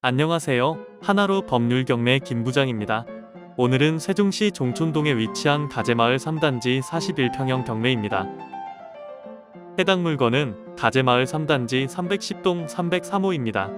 안녕하세요. 하나로 법률 경매 김부장입니다. 오늘은 세종시 종촌동에 위치한 가재마을 3단지 41평형 경매입니다. 해당 물건은 가재마을 3단지 310동 303호입니다.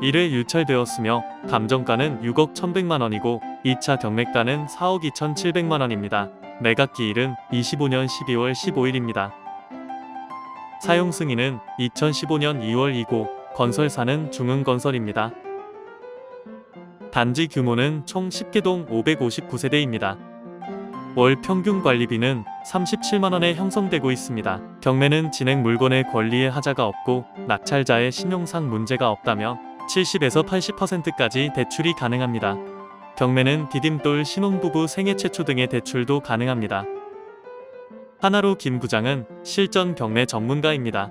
1회 유찰되었으며 감정가는 6억 1100만 원이고 2차 경매가는 4억 2700만 원입니다. 매각 기일은 25년 12월 15일입니다. 사용 승인은 2015년 2월이고 건설사는 중흥건설입니다. 단지 규모는 총 10개동 559세대입니다. 월 평균 관리비는 37만원에 형성되고 있습니다. 경매는 진행 물건의 권리에 하자가 없고 낙찰자의 신용상 문제가 없다며 70에서 80%까지 대출이 가능합니다. 경매는 디딤돌 신혼부부 생애 최초 등의 대출도 가능합니다. 하나로 김 부장은 실전 경매 전문가입니다.